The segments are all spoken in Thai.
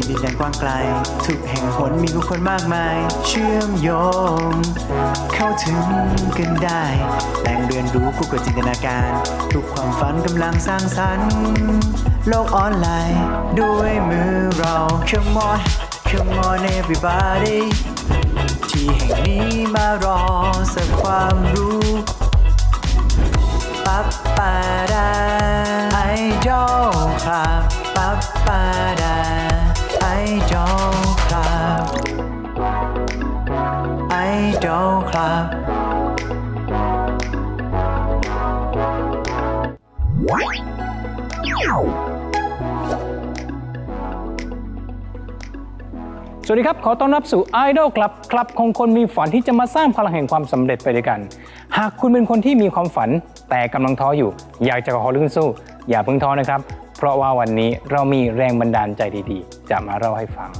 มีดินแดนกว้างไกลทุกแห่งหนมีผู้คนมากมาย เชื่อมโยง เข้าถึงกันได้แหล่งเรียนรู้คู่กับจินตนาการ ทุกความฝันกำลังสร้างสรรค์ โลกออนไลน์ ด้วยมือเรา Come on Come on everybody ที่แห่งนี้มารอสักความรู้ปั๊บปาดาไอดอลครับปั๊บปาดา ไอดอลครับไอดอลครับสวัสดีครับ ขอต้อนรับสู่ Idol Club คลับของคนมีฝันที่จะมาสร้างพลังแห่งความสำเร็จไปด้วยกัน หากคุณเป็นคนที่มีความฝันแต่กำลังท้ออยู่ อยากจะขอลื่นสู้ อย่าเพิ่งท้อนะครับ เพราะว่าวันนี้เรามีแรงบันดาลใจดีๆ จะมาเล่าให้ฟัง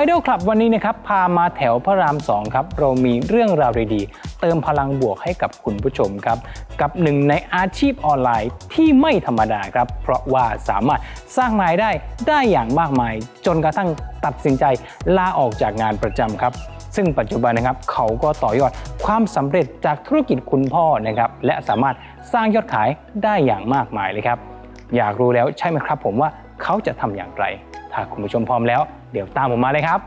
Idol Club วันนี้นะครับ พามาแถวพระราม2ครับ เรามีเรื่องราวดีๆ เติมพลังบวกให้กับคุณผู้ชมครับ กับหนึ่งในอาชีพออนไลน์ที่ไม่ธรรมดาครับ เพราะว่าสามารถสร้างรายได้ได้อย่างมากมาย จนกระทั่งตัดสินใจลาออกจากงานประจำครับซึ่งปัจจุบันนะครับเขาก็ต่อยอดความสำเร็จจากธุรกิจคุณพ่อนะครับและสามารถสร้างยอดขายได้อย่างมากมายเลยครับ อยากรู้แล้วใช่ไหมครับ ผมว่าเขาจะทำอย่างไร ถ้าคุณผู้ชมพร้อมแล้ว เดี๋ยวตามผมมาเลยครับ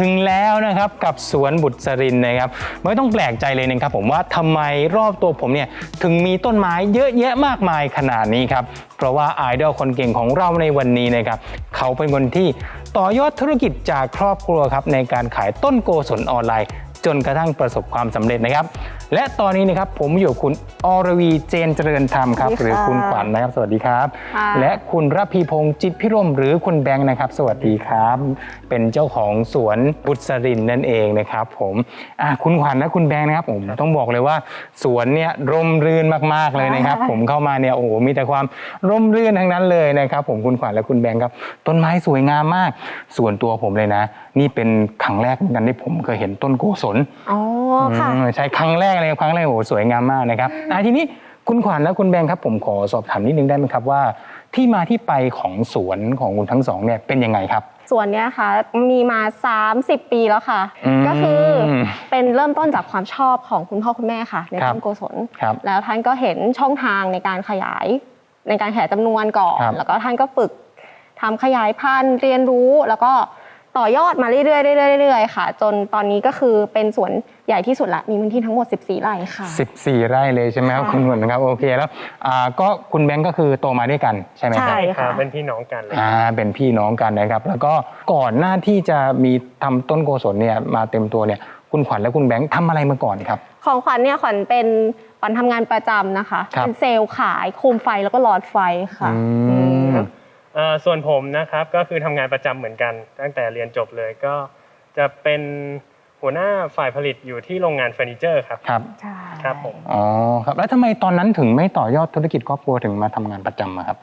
ถึงแล้วนะครับกับสวนบุตรสรินนะครับไม่ต้องแปลกใจเลยนะครับผมว่าทำไมรอบตัวผมเนี่ยถึงมีต้นไม้เยอะแยะมากมายขนาดนี้ครับเพราะว่าไอดอลคนเก่งของเราในวันนี้นะครับเขาเป็นคนที่ต่อยอดธุรกิจจากครอบครัวครับในการขายต้นโกศลออนไลน์ จนกระทั่งประสบความสำเร็จนะครับ และตอนนี้นะครับผมอยู่กับคุณอรวีเจนเจริญธรรมครับ สวัสดีค่ะหรือคุณขวัญนะครับ สวัสดีครับ ค่ะและคุณระพีพงศ์จิตพิรมหรือคุณแบงค์นะครับ สวัสดีครับ เป็นเจ้าของสวนบุษรินนั่นเองนะครับ ผมอะคุณขวัญและคุณแบงค์นะครับ ผมต้องบอกเลยว่าสวนเนี่ยร่มรื่นมากๆเลยนะครับ ผมเข้ามาเนี่ยโอ้โหมีแต่ความร่มรื่นทั้งนั้นเลยนะครับ ผมคุณขวัญและคุณแบงค์ครับ ต้นไม้สวยงามมาก ส่วนตัวผมเลยนะ นี่เป็นครั้งแรกเหมือนกันที่ผมเคยเห็นต้นโกศลอ๋อค่ะ อืมใช่ครั้งแรกเลยครั้งแรกโอ้โหสวยงามมากนะครับอะทีนี้คุณขวัญและคุณแบงค์ครับ ผมขอสอบถามนิดนึงได้ไหมครับว่า ที่มาที่ไปของสวนของคุณทั้งสองเนี่ยเป็นยังไงครับ ส่วนเนี้ยค่ะมีมา 30 ปีแล้วค่ะ อืมก็คือเป็นเริ่มต้นจากความชอบของคุณพ่อคุณแม่ค่ะ ในครับ ต้นโกศล ครับ แล้วท่านก็เห็นช่องทางในการขยาย ในการขยายจำนวนก่อน ครับแล้วก็ท่านก็ฝึกทำขยายพันธุ์เรียนรู้ แล้วก็ ต่อยอดมาเรื่อยๆเรื่อยๆเรื่อยๆค่ะ จนตอนนี้ก็คือเป็นสวนใหญ่ที่สุดละมีพื้นที่ทั้งหมด 14 ไร่ค่ะ 14 ไร่เลยใช่ไหมครับค่ะคุณขวัญครับโอเคแล้วอ่าก็คุณแบงค์ก็คือโตมาด้วยกันใช่ไหมครับ ใช่ครัค่ะบเป็นพี่น้องกันเลยอ่าเป็นพี่น้องกันนะครับ แล้วก็ก่อนหน้าที่จะมีทำต้นโกศลเนี่ยมาเต็มตัวเนี่ยคุณขวัญและคุณแบงค์ทำอะไรมาก่อนครับ ของขวัญเนี่ยขวัญเป็นขวัญทำงานประจำนะคะ ครับ เป็นเซลล์ขายโคมไฟแล้วก็หลอดไฟค่ะอือืมมเอ่อ ส่วนผมนะครับก็คือทำงานประจำเหมือนกัน ตั้งแต่เรียนจบเลยก็จะเป็นหัวหน้าฝ่ายผลิตอยู่ที่โรงงานเฟอร์นิเจอร์ครับครับใช่ครับผมอ๋อครับแล้วทำไมตอนนั้นถึงไม่ต่อยอดธุรกิจครอบครัวถึงมาทำงานประจำอะครับ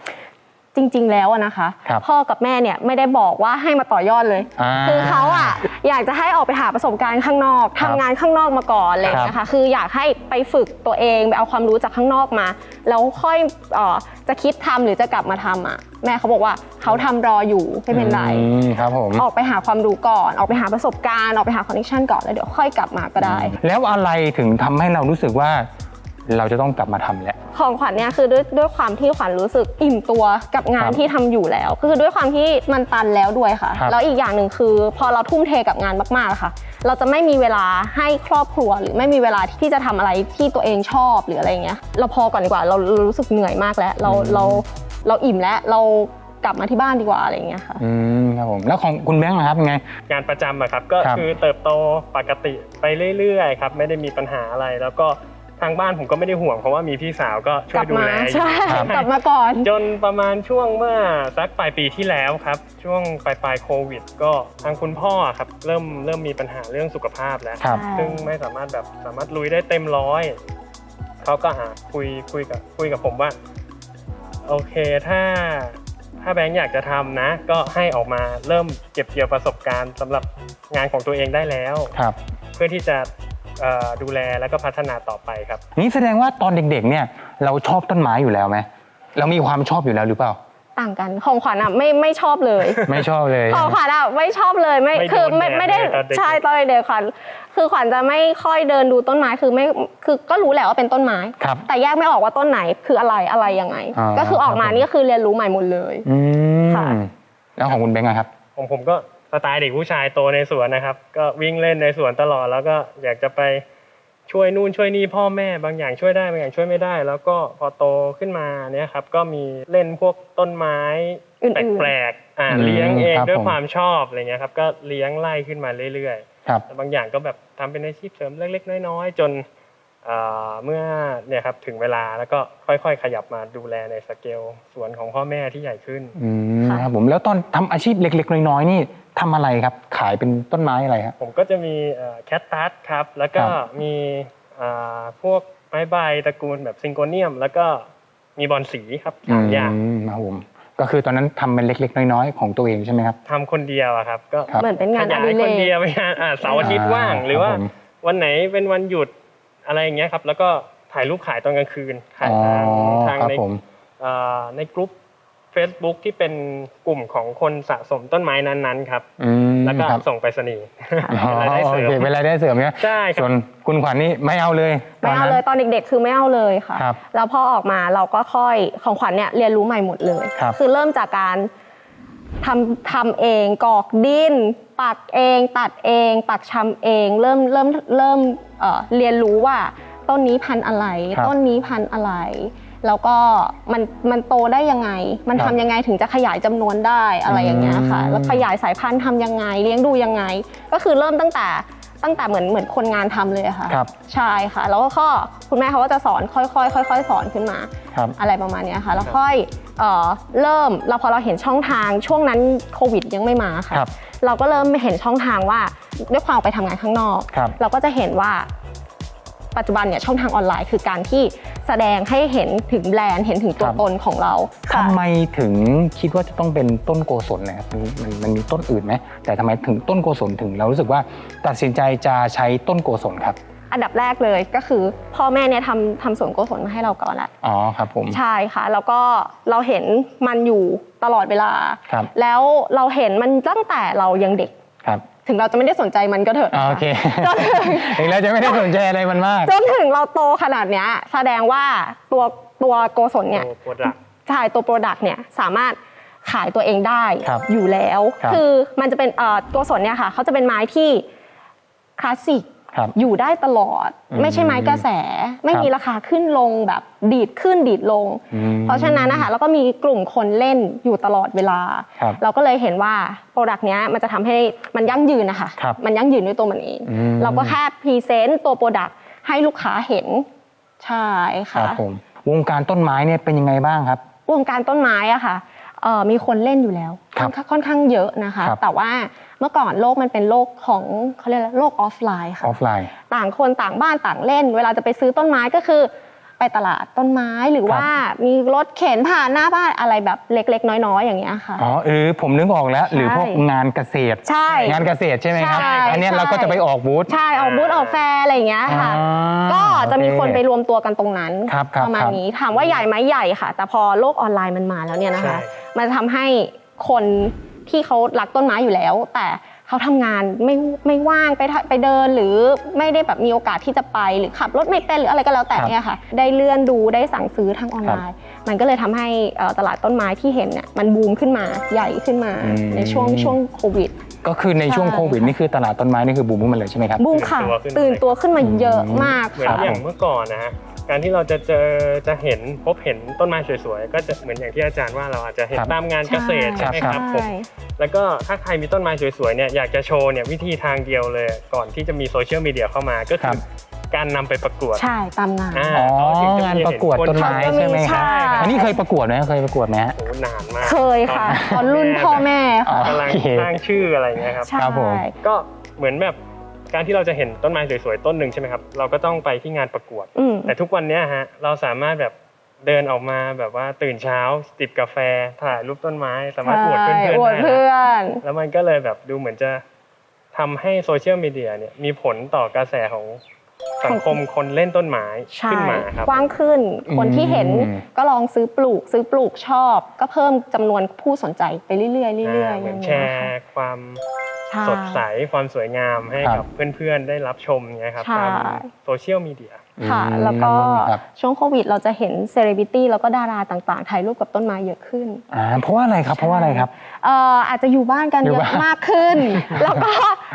จริง ๆ แล้วอะนะคะ ครับพ่อกับแม่เนี่ยไม่ได้บอกว่าให้มาต่อยอดเลยอ่าคือเขาอะอยากจะให้ออกไปหาประสบการณ์ข้างนอกครัทำบงานข้างนอกมาก่อนเลยครับนะคะคืออยากให้ไปฝึกตัวเองไปเอาความรู้จากข้างนอกมา แล้วค่อยเอ่อจะคิดทำหรือจะกลับมาทำอะแม่เขาบอกว่าเขาทำรออยู่ไม่เป็นไร อืมครับผมออกไปหาความรู้ก่อน ออกไปหาประสบการณ์ ออกไปหาคอนเนคชันก่อนแล้วเดี๋ยวค่อยกลับมาก็ได้ แล้วอะไรถึงทำให้เรารู้สึกว่า เราจะต้องกลับมาทำแล้วของขวัญเนี่ยคือด้วยด้วยความที่ขวัญรู้สึกอิ่มตัวกับงาคนรับที่ทำอยู่แล้วคือด้วยความที่มันตันแล้วด้วยค่ะ ครับ แล้วอีกอย่างหนึ่งคือ พอเราทุ่มเทกับงานมากๆค่ะ เราจะไม่มีเวลาให้ครอบครัว หรือไม่มีเวลาที่จะทำอะไรที่ตัวเองชอบหรืออะไรอย่างเงี้ย เราพอก่อนดีกว่าเราเรารู้สึกเหนื่อยมากแล้ว เราเราเราอิ่มแล้วเรากลับมาที่บ้านดีกว่าอะไรอย่างเงี้ยค่ะ อืมครับผมแล้วของคุณแบงค์นะครับเป็นไง งานประจำอะครับก็ครับ คือเติบโตปกติไปเรื่อยๆครับไม่ได้มีปัญหาอะไร แล้วก็ ทางบ้านผมก็ไม่ได้ห่วงเพราะว่ามีพี่สาวก็ช่กวลัยบดูมาแลอยู่ใช่ครับ กลับมาก่อน จนประมาณช่วงเมื่อสักปลายปีที่แล้วครับ ช่วงปลายปลายๆโควิด ก็ทางคุณพ่อครับเริ่มเริ่มมีปัญหาเรื่องสุขภาพแล้ว ครับใช่ซึ่งไม่สามารถแบบสามารถลุยได้เต็มร้อยเขาก็หาคุยคุยกับคุยกับผมว่า โอเคถ้าถ้าแบงค์อยากจะทำนะ ก็ให้ออกมาเริ่มเก็บเกี่ยวประสบการณ์สำหรับงานของตัวเองได้แล้ว ครับ เพื่อที่จะเอ่อ ดูแลแล้วก็พัฒนาต่อไปครับ นี่แสดงว่าตอนเด็กๆ เนี่ยเราชอบต้นไม้อยู่แล้วไหมเรามีความชอบอยู่แล้วหรือเปล่า ต่างกันของขวัญอะไม่ไม่ชอบเลยไม่ชอบเลย ของขวัญอะไม่ชอบเลยไม่ไม่โดนคือไม่แดดไม่ได้เลยตอนเด็กใช่ตอนเด็กๆขวัญคือขวัญจะไม่ค่อยเดินดูต้นไม้คือไม่คือก็รู้แหละว่าเป็นต้นไม้ ครับ แต่แยกไม่ออกว่าต้นไหนคืออะไรอะไรยังไงอ่าก็คือออกมาครับผม นี่ก็คือเรียนรู้ใหม่หมดเลย อืมค่ะแล้วของคุณแบงค์อะครับ ผมผมก็ สไตล์เด็กผู้ชายโตในสวนนะครับ ก็วิ่งเล่นในสวนตลอด แล้วก็อยากจะไปช่วยนู่นช่วยนี่พ่อแม่บางอย่างช่วยได้บางอย่างช่วยไม่ได้ แล้วก็พอโตขึ้นมาเนี่ยครับ ก็มีเล่นพวกต้นไม้อื่นๆแปลกๆอ่าอืมเลี้ยงเองครับด้วยผมความชอบอะไรเงี้ยครับ ก็เลี้ยงไล่ขึ้นมาเรื่อยๆครับแต่บางอย่างก็แบบทำเป็นอาชีพเสริมเล็กๆน้อยๆจนเอ่อเมื่อเนี่ยครับถึงเวลาแล้วก็ค่อยๆ ขยับมาดูแลในสเกลสวนของพ่อแม่ที่ใหญ่ขึ้นอืมค่ะครับผมแล้วตอนทำอาชีพเล็ก ๆ น้อยๆนี่ ทำอะไรครับ ขายเป็นต้นไม้อะไรครับ ผมก็จะมีแคทตัสครับ แล้วก็ครับมีเอ่อพวกไม้ใบตระกูลแบบซิงโกเนียม แล้วก็มีบอลสีครับสามอย่างมครับผมก็คือตอนนั้นทำเป็นเล็ก ๆ น้อยๆ ของตัวเองใช่ไหมครับ ทำคนเดียวอะครับ ก็ครับ เหมือนเป็นงานขอยายดิเรคนเดียวกไปงานอ่าเสาร์อาทิตย์ว่างอ่าหรือว่า ครับผม วันไหนเป็นวันหยุดอะไรอย่างเงี้ยครับ แล้วก็ถ่ายรูปขายตอนกลางคืนขายอ๋อทางทางครับในผม เอ่อในกลุ่ม Facebook ที่เป็นกลุ่มของคนสะสมต้นไม้นั้นๆครับอืมแล้วก็ครับส่งไปรษณีย์อ๋อรายได้โอเสริมเคเป็นรายได้เสริมเนี่ยใช่ครัส่บวนคุณขวัญนี่ไม่เอาเลยไม่เอาตนนั้นเลยตอนเด็ก ๆ คือไม่เอาเลยค่ะครับแล้วพอออกมาเราก็ค่อยของขวัญเนี่ยเรียนรู้ใหม่หมดเลยครับอเริ่มจากการทำทำเองกรอกดินปักเองตัดเอง ปักชำเอง เริ่มเริ่มเริ่มเอ่อเรียนรู้ว่า ต้นนี้พันธุ์อะไรครับต้นนี้พันธุ์อะไร แล้วก็มันมันโตได้ยังไง มันครับทำยังไงถึงจะขยายจำนวนได้อะไรอย่างเงี้ยค่ะ อืม แล้วขยายสายพันธุ์ทำยังไง เลี้ยงดูยังไง ก็คือเริ่มตั้งแต่ตั้งแต่เหมือนเหมือนคนงานทำเลยอะค่ะ ครับใช่ค่ะ แล้วก็คุณแม่เขาก็จะสอนค่อยๆค่อย ๆ สอนขึ้นมา ครับ อะไรประมาณเนี้ยค่ะ แล้วค่อยเอ่อเริ่มเราพอเราเห็นช่องทางช่วงนั้นโควิดยังไม่มาค่ะ ครับ เราก็เริ่มเห็นช่องทางว่าด้วยความออกไปทำงานข้างนอก ครับ เราก็จะเห็นว่า ปัจจุบันเนี่ยช่องทางออนไลน์คือการที่แสดงให้เห็นถึงแบรนด์เห็นถึงตัวครับตนของเราค่ะทำไมถึงคิดว่าจะต้องเป็นต้นโกศลนะครับมันมันมันมีต้นอื่นไหมแต่ทำไมถึงต้นโกศลถึงเรารู้สึกว่าตัดสินใจจะใช้ต้นโกศลครับ อันดับแรกเลยก็คือพ่อแม่เนี่ยทำทำสวนโกศลมาให้เราก่อนละ อ๋อครับผม ใช่ค่ะ แล้วก็เราเห็นมันอยู่ตลอดเวลา ครับ แล้วเราเห็นมันตั้งแต่เรายังเด็กครับ ถึงเราจะไม่ได้สนใจมันก็เถอะอ่าโอเคจนถึงถึงเราจะไม่ได้สนใจอะไรมันมาก จนถึงเราโตขนาดเนี้ยแสดงว่าตัวตัวโกศลเนี่ยตัวโปรดักต์ใช่ตัวโปรดักต์เนี่ยสามารถขายตัวเองได้ครับอยู่แล้วครับคือมันจะเป็นเอ่อโกศลเนี่ยค่ะเขาจะเป็นไม้ที่คลาสสิกครับ อยู่ได้ตลอดอืมไม่ใช่ไม้กระแส ไม่ครับมีราคาขึ้นลงแบบดีดขึ้นดีดลงอืมเพราะฉะนั้นนะคะแล้วก็มีกลุ่มคนเล่นอยู่ตลอดเวลาครับเราก็เลยเห็นว่าโปรดักต์เนี้ยมันจะทำให้มันยั่งยืนนะคะครับมันยั่งยืนด้วยตัวมันเองอืมเราก็แค่พรีเซนต์ตัวโปรดักต์ให้ลูกค้าเห็นใช่ครัค่ะบผมวงการต้นไม้เนี่ยเป็นยังไงบ้างครับ วงการต้นไม้อะค่ะเอ่อ มีคนเล่นอยู่แล้วครับค่อนข้างค่อนข้างเยอะนะคะครับแต่ว่าเมื่อก่อนโลกมันเป็นโลกของเขาเรียกอะไรโลกออฟไลน์อค่ะอฟไลน์ ต่างคนต่างบ้านต่างเล่น เวลาจะไปซื้อต้นไม้ก็คือ ไปตลาดต้นไม้หรือครับว่ามีรถเข็นผ่านหน้าบ้านอะไรแบบเล็ก ๆ น้อยๆอย่างเงี้ยค่ะ อ๋อเออผมนึกออกแล้ว หรือพวกงานเกษตร ใช่ งานเกษตรใช่ไหมครับ ใช่อันเนี้ยใช่ เราก็จะไปออกบูธ ใช่ออกบูธออกแฟร์อะไรอย่างเงี้ยค่ะ อ่าก็จะมีโอเคคนไปรวมตัวกันตรงนั้น ครับครับประมาณครับนี้ถามว่าใหญ่ไหมใหญ่ค่ะ แต่พอโลกออนไลน์มันมาแล้วเนี่ยนะคะ ใช่ มันจะทำให้คนที่เขารักต้นไม้อยู่แล้ว แต่ เขาทำงานไม่ไม่ว่างไปทะไปเดินหรือไม่ได้แบบมีโอกาสที่จะไปหรือขับรถไม่เป็นหรืออะไรก็แล้วแต่ครับเนี่ยค่ะ ได้เลื่อนดูได้สั่งซื้อทางออนไลน์ มันก็เลยทำให้เอ่อตลาดต้นไม้ที่เห็นเนี่ยมันบูมขึ้นมาใหญ่ขึ้นมาอืมในช่วงช่วงโควิดก็คือในช่วงใช่โควิดนี่คือตลาดต้นไม้นี่คือบูมขึ้นมาเลยใช่ไหมครับบูมค่ะตื่ตื่นนตัตัววขึ้ขึ้นนมามาเยอะมากเหมือนค่ะอย่างเมื่อก่อนนะฮะ การที่เราจะเจอจะเห็นพบเห็นต้นไม้สวยๆก็จะเหมือนอย่างที่อาจารย์ว่าเราอาจจะเห็นครับตามงานเกษตรใช่ใช่ไหมครับผมใช่แล้วก็ถ้าใครมีต้นไม้สวยๆเนี่ยอยากจะโชว์เนี่ยวิธีทางเดียวเลย ก่อนที่จะมีโซเชียลมีเดียเข้ามาก็ครัคือบการนำไปประกวด ใช่ตามงานอ่าอ๋อเขถึจะงานมีประกวดต้นไม้เห็คใช่ไหมครับใช่ค่ะอันนี้เคยประกวดไหมเคยประกวดไหมฮะโอ้โหนานมากเคยค่ะตอนรุ่นพ่อแม่อ๋อค่ะกำลังโอเคสร้างชื่ออะไรอย่างเงี้ยครับใช่ครับผมก็เหมือนแบบ การที่เราจะเห็นต้นไม้สวยๆต้นหนึ่งใช่ไหมครับ เราก็ต้องไปที่งานประกวด อืมแต่ทุกวันเนี้ยฮะเราสามารถแบบเดินออกมาแบบว่าตื่นเช้าจิบกาแฟถ่ายรูปต้นไม้ สามารถอวดเพื่อนใช่ๆอวดได้เพื่อนะนแล้วมันก็เลยแบบดูเหมือนจะทำให้โซเชียลมีเดียเนี่ยมีผลต่อกระแสของ สังคมคนเล่นต้นไม้ใช่ขึ้นมาครับ กว้างขึ้น คนที่เห็นอืม ก็ลองซื้อปลูก ซื้อปลูกชอบ ก็เพิ่มจำนวนผู้สนใจไปเรื่อยๆเรื่อยๆอ่าอเหมือนย่างแชเงี้ยค่ะร์ความใช่สดใสความสวยงามให้ครักับบเพื่อนๆได้รับชมเนี่ยครับใช่ ตามโซเชียลมีเดีย ค่ะ อืมแล้วก็ครับช่วงโควิด เราจะเห็นเซเลบริตี้แล้วก็ดาราต่างๆถ่ายรูปกับต้นไม้เยอะขึ้น อ่าเพราะว่าอะไรครับเพราะว่าอะไรครับ เอ่ออาจจะอยู่บ้านกันอยู่เยบ้าอะนมากขึ้น แล้วก็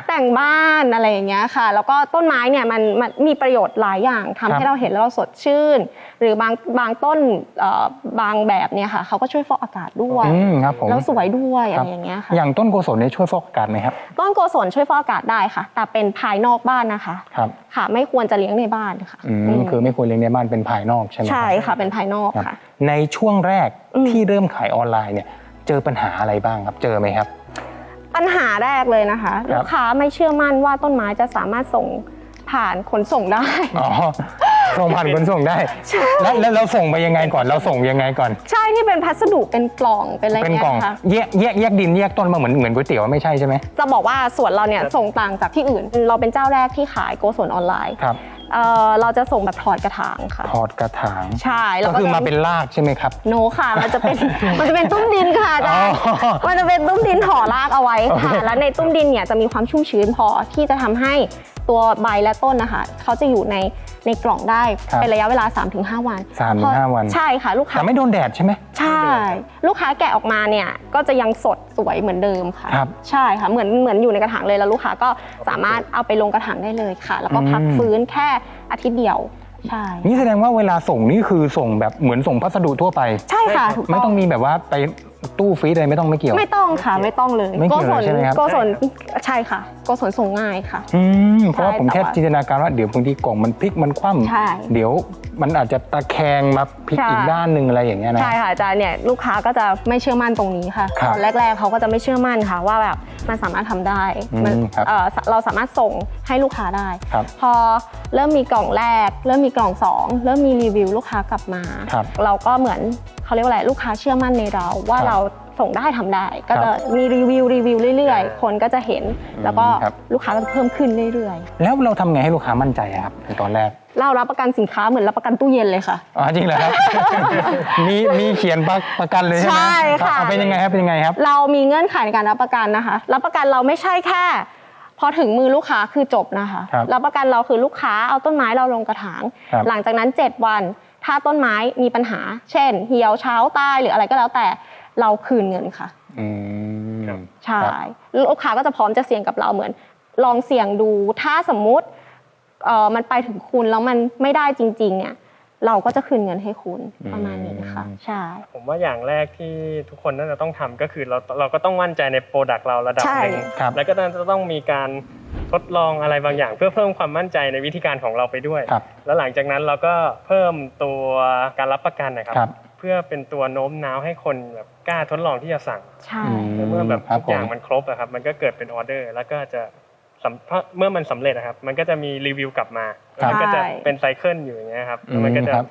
แต่งบ้านอะไรอย่างเงี้ยค่ะ แล้วก็ต้นไม้เนี่ยมันมันมีประโยชน์หลายอย่างทำให้เราเห็นแล้วเราสดชื่น หรือบางบางต้นเอ่อบางแบบเนี่ยค่ะเขาก็ช่วยฟอกอากาศด้วย อืมครับผมแล้วสวยด้วยคอะรับไรอย่างเงี้ยค่ะ อย่างต้นโกศลเนี่ยช่วยฟอกอากาศไหมครับต้นโกศลช่วยฟอกอากาศได้ค่ะ แต่เป็นภายนอกบ้านนะคะ ครับค่ะ ไม่ควรจะเลี้ยงในบ้านค่ะอืมอืมคือไม่ควรเลี้ยงในบ้านเป็นภายนอกใช่ไหมรับ ใช่ค่ะเป็นภายนอกครับ ค่ะ ในช่วงแรกอืม ที่เริ่มขายออนไลน์เนี่ย เจอปัญหาอะไรบ้างครับ เจอไหมครับ ปัญหาแรกเลยนะคะครับลูกค้าไม่เชื่อมั่นว่าต้นไม้จะสามารถส่งผ่านขนส่งได้ อ๋อ ส่งผ่านขนส่งได้ แล้วแล้วเราส่งไปยังไงก่อน เราส่งยังไงก่อน ใช่ที่เป็นพัสดุเป็นกล่องเป็นอะไรเป็นเงี้กล่องยค่ะแยกแยกแยกดินแยกต้นมาเหมือนเหมือนก๋วยเตี๋ยวไม่ใช่ใช่ไหม จะบอกว่าส่วนเราเนี่ยส่งต่างจากที่อื่น เราเป็นเจ้าแรกที่ขายโกศลออนไลน์ ครับ เอ่อเราจะส่งแบบถอดกระถางค่ะ ถอดกระถาง ใช่แล้วก็คือจะมาเป็นรากใช่ไหมครับ โนค่ะ มันจะเป็น มันจะเป็นตุ้มดินค่ะอาจารย์อ๋อมันจะเป็นตุ้มดินห่อรากเอาไว้ค่ะ โอเค แล้วในตุ้มดินเนี่ยจะมีความชุ่มชื้นพอที่จะทำให้ ตัวใบและต้นนะคะเขาจะอยู่ในในกล่องได้เป็นระยะเวลา 3-5 วันสามถึงห้าวัน ใช่ค่ะลูกค้าแต่ไม่โดนแดดใช่ไหม ใช่ ลูกค้าแกะออกมาเนี่ยก็จะยังสดสวยเหมือนเดิมค่ะ ครับใช่ค่ะเหมือนเหมือนอยู่ในกระถางเลยแล้วลูกค้าก็สามารถเอาไปลงกระถางได้เลยค่ะ แล้วก็พักอืม ฟื้นแค่อาทิตย์เดียวใช่ นี่แสดงว่าเวลาส่งนี่คือส่งแบบเหมือนส่งพัสดุทั่วไป ใช่ค่ะถูกไม่ต้องมีแบบว่าไป ตู้ฟรีซอะไรไม่ต้องไม่เกี่ยว ไม่ต้องค่ะไม่ต้องเลยไม่เกี่ยวเลยใช่ไหมครับ โกศลใช่ค่ะโกศลส่งง่ายค่ะ อืมเพราะว่าผมแค่แต่ว่าจินตนาการว่าเดี๋ยวบางทีกล่องมันพลิกมันคว่ใช่ำเดี๋ยวมันอาจจะตะแคงมาพลิกใช่อีกด้านหนึ่งอะไรอย่างเงี้ยนะ ใช่ค่ะอาจารย์เนี่ยลูกค้าก็จะไม่เชื่อมั่นตรงนี้ค่ะครับตอนแรก ๆเขาก็จะไม่เชื่อมั่นค่ะว่าแบบมันสามารถทำได้อืมมันครับเอ่อเราสามารถส่งให้ลูกค้าได้ ครับพอเริ่มมีกล่องแรก เริ่มมีกล่องสองเริ่มมีรีวิวลูกค้ากลับมา ครับเราก็เหมือนเขาเรียกว่าอะไรลูกค้าเชื่อมั่นในเราว่าครับเราส่งได้ทำได้ ก็ครับจะมีรีวิวรีวิวเรื่อยๆ คนก็จะเห็น แล้วก็ครับ ลูกค้าก็จะเพิ่มขึ้นเรื่อยแล้วเราทำไงให้ลูกค้ามั่นใจอะครับในตอนแรกๆ เรารับประกันสินค้าเหมือนรับประกันตู้เย็นเลยค่ะ อ๋อจริงเหรอครับ มีมีเขียนประประกันเลยใช่ไหมใช่ค่ะ เอาเป็นยังไงครับเป็นยังไงครับ เรามีเงื่อนไขในการรับประกันนะคะ รับประกันเราไม่ใช่แค่ พอถึงมือลูกค้าคือจบนะคะครับรับประกันเราคือลูกค้าเอาต้นไม้เราลงกระถาง ครับหลังจากนั้น 7 วัน ถ้าต้นไม้มีปัญหา เช่น เหี่ยวเช้าตายหรืออะไรก็แล้วแต่เราคืนเงินค่ะอืมครับใช่ครับลูกค้าก็จะพร้อมจะเสี่ยงกับเราเหมือน ลองเสี่ยงดูถ้าสมมุติเอ่อมันไปถึงคุณแล้วมันไม่ได้จริง ๆ เนี่ย เราก็จะคืนเงินให้คุณประมาณนี้ค่ะอืมใช่ผมว่าอย่างแรกที่ทุกคนน่าจะต้องทำก็คือเราเราก็ต้องมั่นใจในโปรดักต์เราระดับใช่หนึ่งครับแล้วก็น่าจะต้องมีการทดลองอะไรบางอย่าง เพื่อเพิ่มความมั่นใจในวิธีการของเราไปด้วยครับแล้วหลังจากนั้นเราก็เพิ่มตัวการรับประกันนะครับครับ เพื่อเป็นตัวโน้มน้าวให้คนแบบกล้าทดลองที่จะสั่งใช่อืมเมื่อแบบครับทุกอย่างผมมันครบอะครับ มันก็เกิดเป็นออเดอร์ แล้วก็จะสำ เพราะเมื่อมันสำเร็จนะครับ มันก็จะมีรีวิวกลับมาครับมันก็จะใช่เป็นไซเคิลอยู่อย่างเงี้ยครับอืมแล้วมันก็จะครับ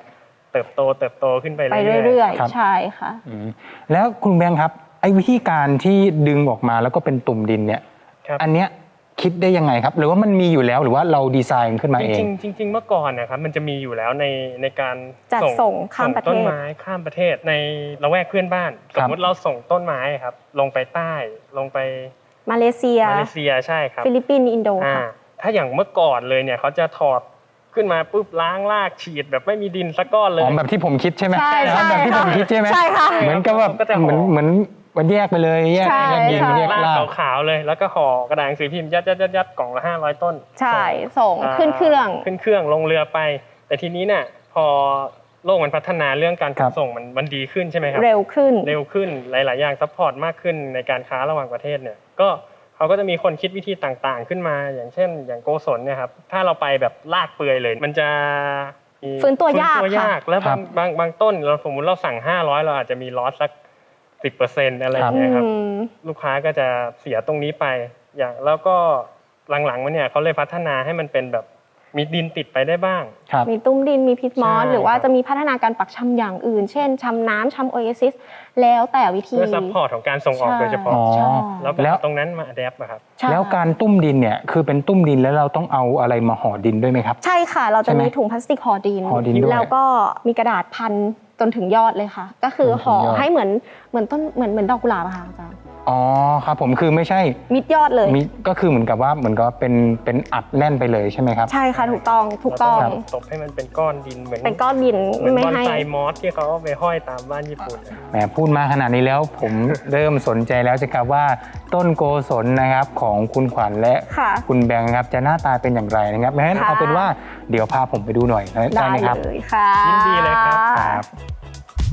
เติบโตเติบโตขึ้นไปไปเรื่อยๆเรื่อยครับๆใช่ค่ะอืมแล้วคุณแบงค์ครับ ไอ้วิธีการที่ดึงออกมาแล้วก็เป็นตุ่มดินเนี่ยครับอันเนี้ยคิดได้ยังไงครับ หรือว่ามันมีอยู่แล้วหรือว่าเราดีไซน์ขึ้นมาจเองริงๆจริงๆเมื่อก่อนนะครับมันจะมีอยู่แล้วในในการจัดส่งข้ามประเทศต้นไม้ข้ามประเทศในละแวกเพื่อนบ้านคสรัมบมติเราส่งต้นไม้ครับ ลงไปใต้ลงไป มาเลเซีย มาเลเซียใช่ครับฟิลิปปินส์อินโดอ่าค่ะ ถ้าอย่างเมื่อก่อนเลยเนี่ยเขาจะถอดขึ้นมาปุ๊บล้างลากฉีดแบบไม่มีดินสักก้อนเลย อ๋อแบบที่ผมคิดใช่ไหมใช่ครับใช่แบบที่ผมคิดใช่ไหมใช่ค่ะ เหมือนกับแบบก็จะห่อ เหมือนเหมือนวันแยกไปเลยแยกใช่แยกดินใช่แยกลากลากขาวๆเลยแล้วก็ห่อกระดาษหนังสือพิมพ์ยัดยัดยัดยัดกล่องละห้าร้อยต้น ใช่ส่งอ่าขึ้นเครื่อง ขึ้นเครื่องลงเรือไป แต่ทีนี้เนี่ยพอ โลกมันพัฒนาเรื่องการขครันบส่งมันมันดีขึ้นใช่ไหมครับเร็วขึ้นเร็วขึ้นหลาย ๆ อย่างซัพพอร์ตมากขึ้นในการค้าระหว่างประเทศเนี่ยก็เขาก็จะมีคนคิดวิธีต่างๆ ขึ้นมา อย่างเช่น อย่างโกศลเนี่ยครับถ้าเราไปแบบลากเปลือยเลย มันจะมีฟื้นตัวยากฟื้นตัวยากแล้วครับบางบางบางต้นเราสมมติเราสั่ง 500 เราอาจจะมีลอสสักสิบเปอร์เซ็นต์อะไรอย่างเงี้ยครับอืมลูกค้าก็จะเสียตรงนี้ไป อย่างแล้วก็หลังๆมาเนี่ยเขาเลยพัฒนาให้มันเป็นแบบ มีดินติดไปได้บ้าง ครับ มีตุ้มดินมีพิษมอสใช่หรือว่าครับ จะมีพัฒนาการปักชำอย่างอื่น เช่นชำน้ำชำโอเอซิส แล้วแต่วิธี เพื่อซัพพอร์ตของการส่งออกโดยเฉพาะ อ๋อ ใช่ แล้วก็แล้วเอาตรงนั้นมาอัดแอปครับ ใช่แล้วการตุ้มดินเนี่ยคือเป็นตุ้มดินแล้วเราต้องเอาอะไรมาห่อดินด้วยไหมครับ ใช่ค่ะ เราใช่จะไหมมีถุงพลาสติกห่อดินห่อดินด้วย แล้วก็มีกระดาษพันจ นถึงยอดเลยค่ะ ก็คือห่อจนถึงยอด ให้เหมือนเหมือนต้นเหมือนเหมือนดอกกุหลาบอะค่ะอาจารย์อ๋อครับผมคือไม่ใช่มิดยอดเลย มีก็คือเหมือนกับว่าเหมือนกับเป็นเป็นอัดแน่นไปเลยใช่ไหมครับ ใช่ค่ะถูกต้องถูกต้อง เราแบบตบให้มันเป็นก้อนดินเหมือนเป็นก้อนดินเหมือนไม่บอนให้ ไซมอสที่เขาเอาไปห้อยตามบ้านญี่ปุ่นอะ แหมพูดมาขนาดนี้แล้วผม เริ่มสนใจแล้วจะครับว่าต้นโกศลนะครับของคุณขวัญและค่ะ คุณแบงค์ครับจะหน้าตาเป็นอย่างไรนะครับงั้นค่ะ เอาเป็นว่าเดี๋ยวพาผมไปดูหน่อยได้ได้ไหมครับ เลยค่ะ ยินดีเลยครับ ครับ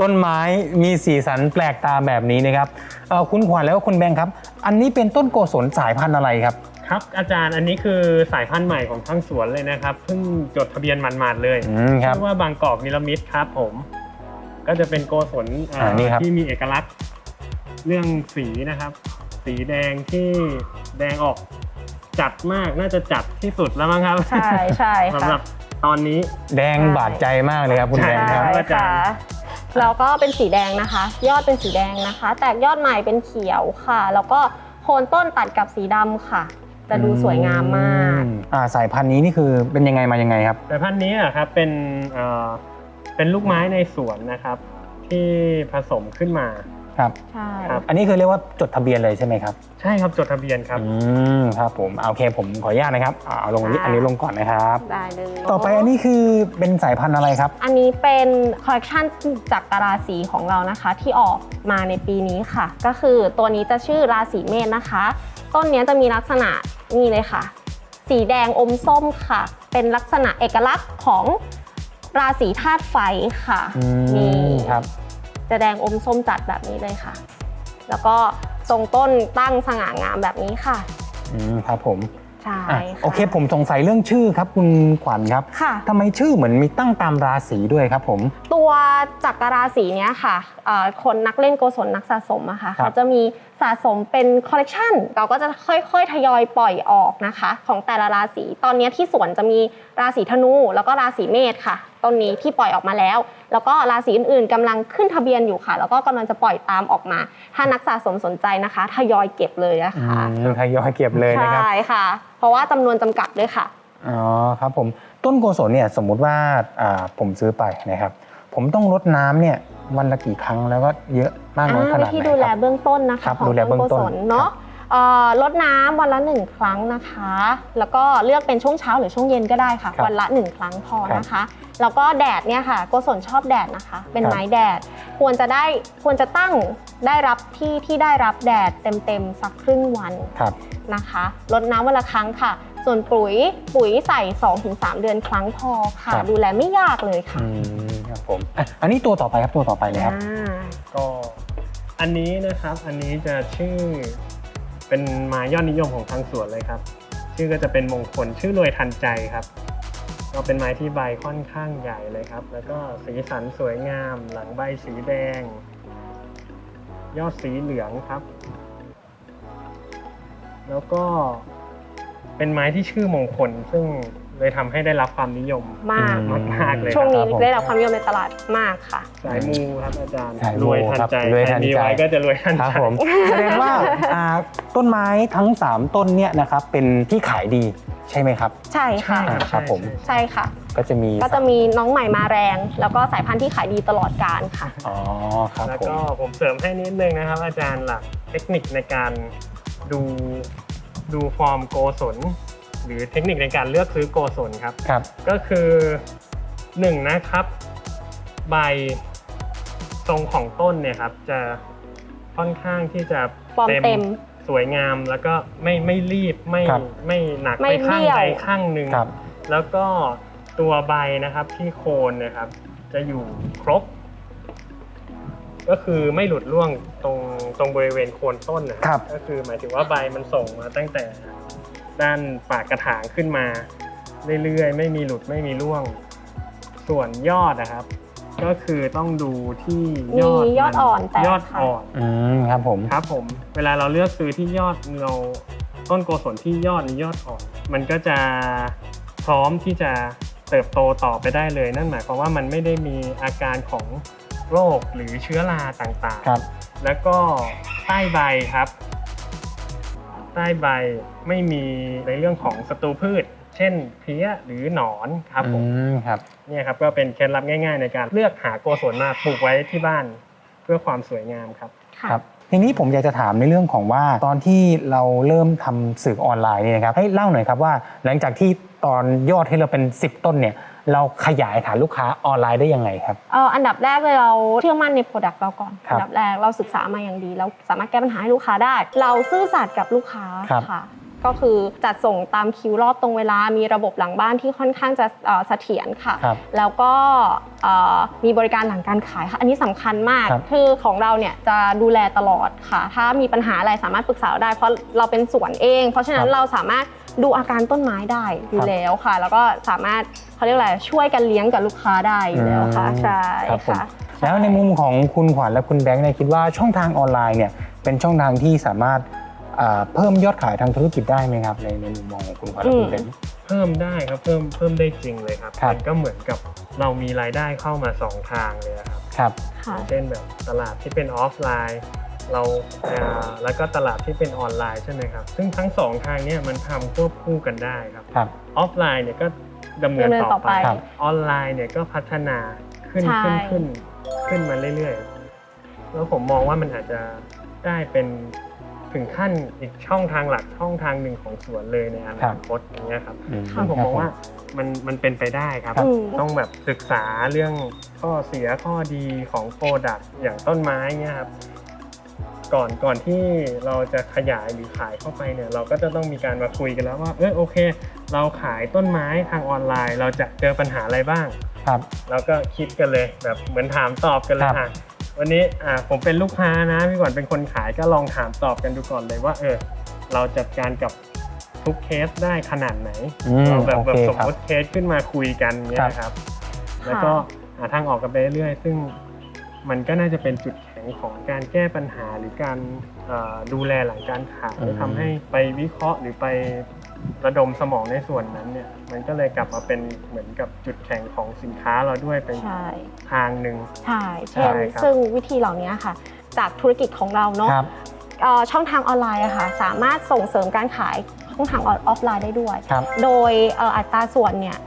ต้นไม้มีสีสันแปลกตาแบบนี้นะครับเอ่อคุณขวัญแล้วก็คุณแบงค์ครับ อันนี้เป็นต้นโกศลสายพันธุ์อะไรครับ ครับอาจารย์อันนี้คือสายพันธุ์ใหม่ของทั้งสวนเลยนะครับเพิ่งจดทะเบียนหมาดๆเลยอืมครับ ชื่อว่าบางกอกนิรมิตครับผม ก็จะเป็นโกศลเอ่ออ่านี่ครับ ที่มีเอกลักษณ์ เรื่องสีนะครับ สีแดงที่แดงออกจัดมากน่าจะจัดที่สุดแล้วมั้งครับใช่ใช่ค่ะสำหรับตอนนี้ แดงบาดใจมากเลยครับคุณใช่แบงค์ครับ ใช่อาจารย์ แล้วก็เป็นสีแดงนะคะ ยอดเป็นสีแดงนะคะ แตกยอดใหม่เป็นเขียวค่ะ แล้วก็โคนต้นตัดกับสีดำค่ะ จะดูสวยงามมาก อือ่าสายพันธุ์นี้นี่คือเป็นยังไงมายังไงครับ แต่พันธุ์นี้อะครับเป็นเอ่อเป็นลูกไม้ในสวนนะครับ ที่ผสมขึ้นมา ครับใช่ครับ อันนี้คือเรียกว่าจดทะเบียนเลยใช่ไหมครับ ใช่ครับจดทะเบียนครับ อืมครับผมอ่าโอเคผมขออนุญาตนะครับอ่าเอาลงอันนี้อันนี้ลงก่อนนะครับ ได้เลยต่อไปอันนี้คือเป็นสายพันธุ์อะไรครับ อันนี้เป็นคอลเลคชันจากตาราสีของเรานะคะ ที่ออกมาในปีนี้ค่ะ ก็คือตัวนี้จะชื่อราศีเมษนะคะ ต้นเนี้ยจะมีลักษณะนี่เลยค่ะ สีแดงอมส้มค่ะ เป็นลักษณะเอกลักษณ์ของราศีธาตุไฟค่ะอืนี่มครับ จะแดงอมส้มจัดแบบนี้เลยค่ะ แล้วก็ทรงต้นตั้งสง่างามแบบนี้ค่ะอืมครับผมใช่อะค่ะ โอเคผมสงสัยเรื่องชื่อครับคุณขวัญครับค่ะ ทำไมชื่อเหมือนมีตั้งตามราศีด้วยครับผม ตัวจักรราศีเนี้ยค่ะเอ่อคนนักเล่นโกศลนักสะสมอะค่ะครับ เขาจะมี สะสมเป็นคอลเลกชันเราก็จะค่อยๆ ทยอยปล่อยออกนะคะ ของแต่ละราศีตอนเนี้ยที่สวนจะมีราศีธนู แล้วก็ราศีเมษค่ะต้นนี้ที่ปล่อยออกมาแล้ว แล้วก็ราศีอื่นๆกำลังขึ้นทะเบียนอยู่ค่ะ แล้วก็กำลังจะปล่อยตามออกมา ถ้านักสะสมสนใจนะคะทยอยเก็บเลยนะอืคะมทยอยเก็บเลยนะครับใช่ค่ะ เพราะว่าจำนวนจำกัดด้วยค่ะอ๋อครับผมต้นโกศลเนี่ยสมมุติว่าอ่าผมซื้อไปนะครับ ผมต้องรดน้ำเนี่ย วันละกี่ครั้งแล้วก็เยอะมากน้อยขอ่านาดวิไหนธีดูแลครับเบื้องต้นนะครัคะบของดูแลเบื้ต้อนงโกต้นศลเนาะเอ่อลดน้ำวันละหนึ่งครั้งนะคะ แล้วก็เลือกเป็นช่วงเช้าหรือช่วงเย็นก็ได้ค่ะครับวันละหนึ่งครั้งพอครับนะคะ แล้วก็แดดเนี่ยค่ะโกศลชอบแดดนะคะ เป็นครับไม้แดด ควรจะได้ควรจะตั้งได้รับที่ที่ได้รับแดดเต็มๆสักครึ่งวันครับนะคะลดน้ำวันละครั้งค่ะ ส่วนปุ๋ยปุ๋ยใส่ 2-3 เดือนครั้งพอค่ะครับดูแลไม่ยากเลยค่ะอืมครับ ผม อะอันนี้ตัวต่อไปครับตัวต่อไปเลยครับ อ่าก็อันนี้นะครับอันนี้จะชื่อเป็นไม้ยอดนิยมของทางสวนเลยครับ ชื่อก็จะเป็นมงคลชื่อรวยทันใจครับ ก็เป็นไม้ที่ใบค่อนข้างใหญ่เลยครับ แล้วก็สีสันสวยงาม หลังใบสีแดง ยอดสีเหลืองครับ แล้วก็เป็นไม้ที่ชื่อมงคลซึ่ง เลยทำให้ได้รับความนิยมมากอืมากๆเลยช่วงนี้ครับผมได้รับความนิยมในตลาดมากค่ะ สายมูครับอาจารย์สายมูรวยทันครับใจรวยใคทัรนมีใจไว้ก็จะรวยทันครับใจ ผมแสดงว่าอ่าต้นไม้ทั้ง 3 ต้นเนี่ยนะครับเป็นที่ขายดีใช่ไหมครับ ใช่ค่ะอ่าครับผม ใช่ค่ะ ก็จะมีก็จะมีน้องใหม่มาแรง แล้วก็สายพันธุ์ที่ขายดีตลอดการค่ะ อ๋อครับแล้วผม ก็ผมเสริมให้นิดนึงนะครับ อาจารย์หลักเทคนิคในการดูดูฟอร์มโกศล หรือเทคนิคในการเลือกซื้อโกศลครับ ครับ ก็คือหนึ่งนะครับ ใบทรงของต้นเนี่ยครับ จะค่อนข้างที่จะฟอร์มเต็ม สวยงามแล้วก็ไม่ไม่รีบไม่ครับไม่หนักไม่ไปข้างเบี้ยว ใดข้างหนึ่งครับ แล้วก็ตัวใบนะครับที่โคนนะครับ จะอยู่ครบ ก็คือไม่หลุดร่วงตรงตรงบริเวณโคนต้นนะครับ ก็คือหมายถึงว่าใบมันส่งมาตั้งแต่ ด้านปากกระถางขึ้นมาเรื่อยๆ ไม่มีหลุดไม่มีร่วง ส่วนยอดนะครับ ก็คือต้องดูที่ยอดมียอดมัอ่อนแตกยอดค่ะอ่อน อืมครับผม ครับผมเวลาเราเลือกซื้อที่ยอดเราต้นโกศลที่ยอดนี้ยอดอ่อน มันก็จะพร้อมที่จะเติบโตต่อไปได้เลย นั่นหมายความว่ามันไม่ได้มีอาการของโรคหรือเชื้อราต่างครับ ๆ แล้วก็ใต้ใบครับ ใต้ใบไม่มีในเรื่องของศัตรูพืช เช่นเพลี้ยหรือหนอนครับผมอืมครับ เนี่ยครับก็เป็นเคล็ดลับง่าย ๆ ในการเลือกหาโกศลมาปลูกไว้ที่บ้าน เพื่อความสวยงามครับค่ะครับทีนี้ผมอยากจะถามในเรื่องของว่าตอนที่เราเริ่มทำสื่อออนไลน์เนี่ยนะครับให้เล่าหน่อยครับว่า หลังจากที่ตอนยอดให้เราเป็น 10 ต้นเนี่ย เราขยายฐานลูกค้าออนไลน์ได้ยังไงครับ เอ่ออันดับแรกเลยเราเชื่อมั่นในโปรดักต์เราก่อนครับอัดับแรกเราศึกษามาอย่างดี เราสามารถแก้ปัญหาให้ลูกค้าได้ เราซื่อสัตย์กับลูกค้าครับ ค่ะ ก็คือจัดส่งตามคิวรอบตรงเวลา มีระบบหลังบ้านที่ค่อนข้างจะเอ่อเสถียรค่ะครับแล้วก็เอ่อมีบริการหลังการขายค่ะ อันนี้สำคัญมากครับคือของเราเนี่ยจะดูแลตลอดค่ะ ถ้ามีปัญหาอะไรสามารถปรึกษาเราได้ เพราะเราเป็นสวนเอง เพราะฉะนั้นเราสามารถดูอาการต้นไม้ได้อยู่แล้วค่ะ แล้วก็สามารถเขาเรียกอะไรช่วยกันเลี้ยงกับลูกค้าได้อยู่แล้วค่ะอืมใช่ครับผมค่ะ แล้วในมุมของคุณขวัญและคุณแบงค์เนี่ยคิดว่าช่องทางออนไลน์เนี่ยเป็นช่องทางที่สามารถอ่า เพิ่มยอดขายทางธุรกิจได้ไหมครับในในมุมมองของคุณขวัญและคุณแบงค์เพิ่มได้ครับเพิ่มเพิ่มได้จริงเลยครับครับ มันก็เหมือนกับเรามีรายได้เข้ามาสองทางเลยอะครับครับ ค่ะ เช่นแบบตลาดที่เป็นออฟไลน์ เราอ่าแล้วก็ตลาดที่เป็นออนไลน์ใช่ไหมครับซึ่งทั้งสองทางเนี้มันทำควบคู่กันได้ครับครับ ออฟไลน์เนี่ยก็ดำเนินดำเนินต่ต่ออไปไปครับ ออนไลน์เนี่ยก็พัฒนาขึ้นใช่ ขึ้นขึ้นขึ้นมาเรื่อยๆ แล้วผมมองว่ามันอาจจะได้เป็น ถึงขั้นอีกช่องทางหลักช่องทางหนึ่งของสวนเลยในอนาคตอย่างเงี้ยครับอืมซึ่งผมมองว่ามันมันเป็นไปได้ครับอืมต้องแบบศึกษาเรื่องข้อเสียข้อดีของโปรดักต์อย่างต้นไม้เนี่ยครับก่อนก่อนที่เราจะขยายหรือขายเข้าไปเนี่ยเราก็จะต้องมีการมาคุยกันแล้วว่าเออโอเค เราขายต้นไม้ทางออนไลน์ เราจะเจอปัญหาอะไรบ้างครับเราก็คิดกันเลยแบบเหมือนถามตอบกันเลยครับอะ วันนี้อะผมเป็นลูกค้านะพี่ก่อนเป็นคนขายก็ลองถามตอบกันดูก่อนเลยว่า เออ เราจัดการกับทุกเคสได้ขนาดไหนอืมเราแบบโอแบบเคสมครับ มติเคสขึ้นมาคุยกันเนี้ยครับ แล้วก็หาทางออกกันไปเรื่อยๆซึ่งมันก็น่าจะเป็นจุดแข็งของการแก้ปัญหาหรือการเอ่อดูแลหลังการขายอืม ทำให้ไปวิเคราะห์หรือไป ระดมสมองในส่วนนั้นเนี่ย มันก็เลยกลับมาเป็นเหมือนกับจุดแข็งของสินค้าเราด้วยเป็นใช่ ทางหนึ่ง ใช่ใช่เช่นครับ ซึ่งวิธีเหล่านี้ค่ะ จากธุรกิจของเราเนาะครับ เอ่อช่องทางออนไลน์อะค่ะ สามารถส่งเสริมการขายช่องทางออฟไลน์ได้ด้วย ครับ โดยเอ่ออัตราส่วนเนี่ย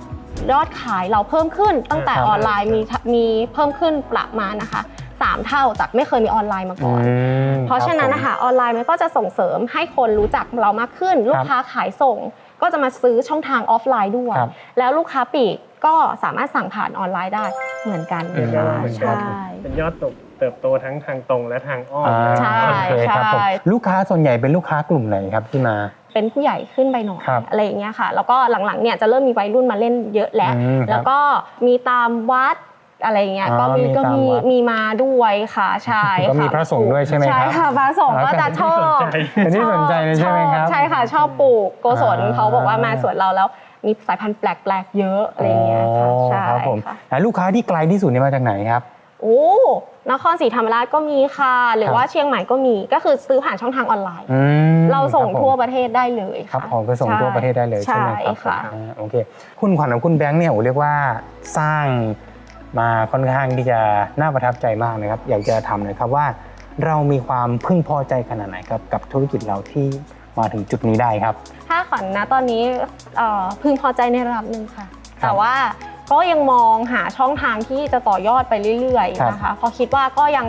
ยอดขายเราเพิ่มขึ้นตั้งแต่ครับ ออนไลน์มีมีเพิ่มขึ้นประมาณนะคะ สามเท่าจากไม่เคยมีออนไลน์มาก่อนอืมเพราะฉะนั้นคบผมนะคะออนไลน์มันก็จะส่งเสริมให้คนรู้จักเรามากขึ้น ลูกค้าขายส่งก็จะมาซื้อช่องทางออฟไลน์ด้วยครับแล้วลูกค้าปลีกก็สามารถสั่งผ่านออนไลน์ได้เหมือนกันอืมค่ะเหมือนกันใช่เป็นยอดตกเติบโตทั้งทางตรงและทางอ้อมอ่าใช่โอเคครับผมใช่ลูกค้าส่วนใหญ่เป็นลูกค้ากลุ่มไหนครับที่มาเป็นผู้ใหญ่ขึ้นไปหน่อยครับอะไรอย่างเงี้ยค่ะ แล้วก็หลังๆเนี่ยจะเริ่มมีวัยรุ่นมาเล่นเยอะแล้วอืมครับแล้วก็มีตามวัด อะไรอย่างเงี้ยอ๋อก็มีมีก็ตามมีวัดมีมาด้วยค่ะใช่ก็มีค่พระสงฆ์ด้วยใช่ไหมครับใช่ค่ะพระสงฆ์ก็จะชอบสนใจอันนี้สนใจเลยใช่ไหมครับชอใช่ค่ะชอบปลูกโกศลอ่าเขาบอกว่ามาสวนเราแล้วมีสายพันธุ์แปลกๆเยอะอะไรอย่างเงี้ยค่ะอ๋อใช่ครับผมค่ะแล้วลูกค้าที่ไกลที่สุดเนี่ยมาจากไหนครับโอ้นครศรีธรรมราชก็มีค่ะ หรือว่าเชียงใหม่ก็มีก็คือซื้อผ่านช่องทางออนไลน์อืมเราส่งคบผมทั่วประเทศได้เลยครับค่ะผมก็ส่งทั่วประเทศได้เลยใช่ไหมครับค่ะอ่าโอเค คุณขวัญกับคุณแบงค์เนี่ยโอ้เรียกว่าสร้าง มาค่อนข้างที่จะน่าประทับใจมากนะครับ อยากจะถามหน่อยครับว่าเรามีความพึงพอใจขนาดไหนครับกับธุรกิจเราที่มาถึงจุดนี้ได้ครับ ถ้าขวัญนะตอนนี้เอ่อพึงพอใจในระดับหนึ่งค่ะครับแต่ว่าก็ยังมองหาช่องทางที่จะต่อยอดไปเรื่อยครับๆนะคะเพราะคิดว่าก็ยัง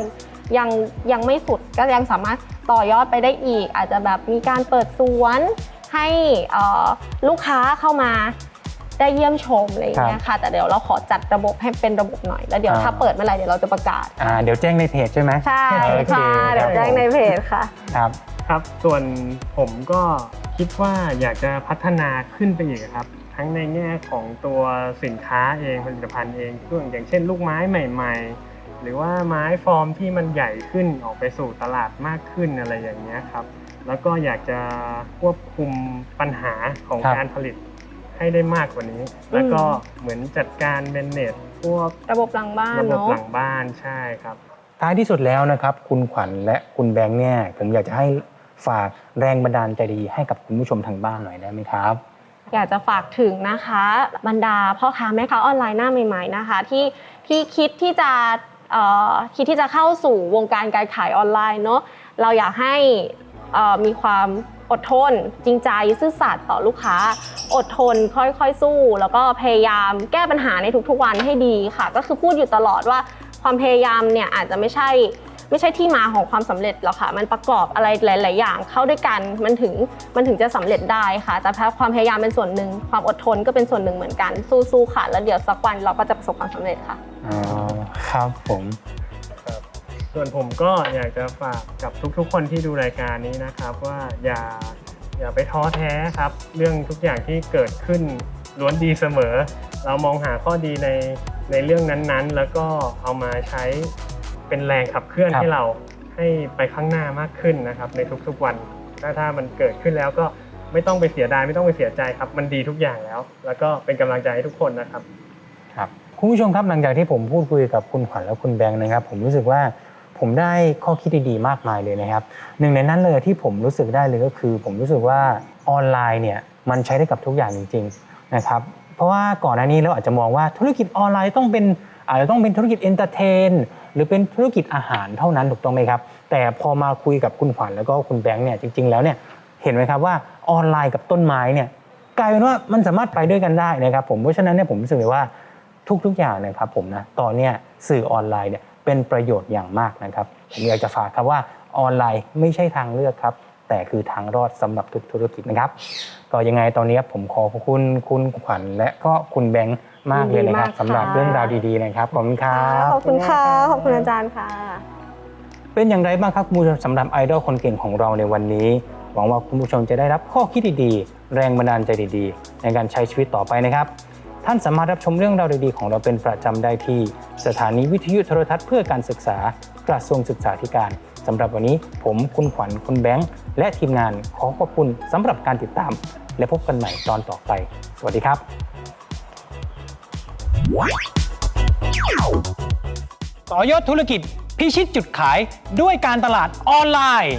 ยังยังไม่สุดก็ยังสามารถต่อยอดไปได้อีก อาจจะแบบมีการเปิดสวนให้เอ่อลูกค้าเข้ามา ได้เยี่ยมชมอะไรอย่างเงี้ยค่ะแต่เดี๋ยวเราขอจัดระบบให้เป็นระบบหน่อย แล้วเดี๋ยวอ่าถ้าเปิดเมื่อไหร่เดี๋ยวเราจะประกาศอ่าเดี๋ยวแจ้งในเพจใช่ไหมใช่โอเคค่ะเดี๋ยวแจ้งในเพจค่ะครับครับ ส่วนผมก็คิดว่าอยากจะพัฒนาขึ้นไปอีกครับ ทั้งในแง่ของตัวสินค้าเองผลิตภัณฑ์เองช่วงอย่างเช่นลูกไม้ใหม่ ๆ หรือว่าไม้ฟอร์มที่มันใหญ่ขึ้นออกไปสู่ตลาดมากขึ้นอะไรอย่างเงี้ยครับ แล้วก็อยากจะควบคุมปัญหาของครับการผลิต ให้ได้มากกว่านี้ แล้วก็เหมือนจัดการแมนเนจพวกระบบหลังบ้านระบบเนาะหลังบ้านใช่ครับท้ายที่สุดแล้วนะครับ คุณขวัญและคุณแบงค์เนี่ยผมอยากจะให้ฝากแรงบันดาลใจดีให้กับคุณผู้ชมทางบ้านหน่อยได้ไหมครับ อยากจะฝากถึงนะคะบรรดาพ่อค้าแม่ค้าออนไลน์หน้าใหม่ ๆ นะคะ ที่ที่คิดที่จะเอ่อคิดที่จะเข้าสู่วงการการขายออนไลน์เนาะเราอยากให้เอ่อมีความ อดทน จริงใจซื่อสัตย์ต่อลูกค้า อดทนค่อยๆสู้ แล้วก็พยายามแก้ปัญหาในทุกๆวันให้ดีค่ะ ก็คือพูดอยู่ตลอดว่าความพยายามเนี่ยอาจจะไม่ใช่ไม่ใช่ที่มาของความสำเร็จหรอกค่ะ มันประกอบอะไรหลาย ๆ อย่างเข้าด้วยกัน มันถึงมันถึงจะสำเร็จได้ค่ะ แต่ความพยายามเป็นส่วนหนึ่ง ความอดทนก็เป็นส่วนหนึ่งเหมือนกัน สู้ๆ ค่ะ แล้วเดี๋ยวสักวันเราก็จะประสบความสำเร็จค่ะ อ๋อ ครับผม ส่วนผมก็อยากจะฝากกับทุกๆ คนที่ดูรายการนี้นะครับ ว่าอย่าอย่าไปท้อแท้ครับ เรื่องทุกอย่างที่เกิดขึ้นล้วนดีเสมอ เรามองหาข้อดีในในเรื่องนั้นๆ แล้วก็เอามาใช้เป็นแรงขับเคลื่อนครับให้เราให้ไปข้างหน้ามากขึ้นนะครับ ในทุกๆวันถ้าถ้ามันเกิดขึ้นแล้วก็ไม่ต้องไปเสียดายไม่ต้องไปเสียใจครับ มันดีทุกอย่างแล้ว แล้วก็เป็นกำลังใจให้ทุกคนนะครับครับคุณผู้ชมครับหลังจากที่ผมพูดคุยกับคุณขวัญและคุณแบงค์นะครับ ผมรู้สึกว่า ผมได้ข้อคิดดีๆมากมายเลยนะครับหนึ่งในนั้นเลยที่ผมรู้สึกได้เลยก็คือ ผมรู้สึกว่าออนไลน์เนี่ยมันใช้ได้กับทุกอย่างจริงๆนะครับเพราะว่าก่อนหน้านี้เราอาจจะมองว่าธุรกิจออนไลน์ต้องเป็นอาจจะต้องเป็นธุรกิจเอนเตอร์เทนหรือเป็นธุรกิจอาหารเท่านั้นถูกต้องไหมครับ แต่พอมาคุยกับคุณขวัญแล้วก็คุณแบงค์เนี่ยจริง ๆแล้วเนี่ยเห็นไหมครับว่าออนไลน์กับต้นไม้เนี่ยกลายเป็นว่ามันสามารถไปด้วยกันได้นะครับผมเพราะฉะนั้นเนี่ยผมรู้สึกเลยว่าทุกๆอย่างนะครับผมนะตอนเนี้ยสื่อออนไลน์เนี่ย เป็นประโยชน์อย่างมากนะครับผมอยากจะฝากครับว่าออนไลน์ไม่ใช่ทางเลือกครับ แต่คือทางรอดสำหรับทุกธุรกิจนะครับ ก็ยังไงตอนนี้ผมขอขอบคุณคุณขวัญและก็คุณแบงค์มากเลยนะครับยินดีมากค่ะสำหรับเรื่องราวดีๆนะครับขอบคุณครับขอบคุณค่ะขอบคุณอาจารย์ค่ะ เป็นอย่างไรบ้างครับคุณผู้ชมสำหรับไอดอลคนเก่งของเราในวันนี้หวังว่าคุณผู้ชมจะได้รับข้อคิดดีๆ แรงบันดาลใจดีๆ ในการใช้ชีวิตต่อไปนะครับ ท่านสามารถรับชมเรื่องราวดีๆของเราเป็นประจำได้ที่ สถานีวิทยุโทรทัศน์เพื่อการศึกษากระทรวงศึกษาธิการสำหรับวันนี้ผมคุณขวัญคุณแบงค์และทีมงานขอขอบคุณสำหรับการติดตาม และพบกันใหม่ตอนต่อไป สวัสดีครับ ต่อยอดธุรกิจพิชิตจุดขายด้วยการตลาดออนไลน์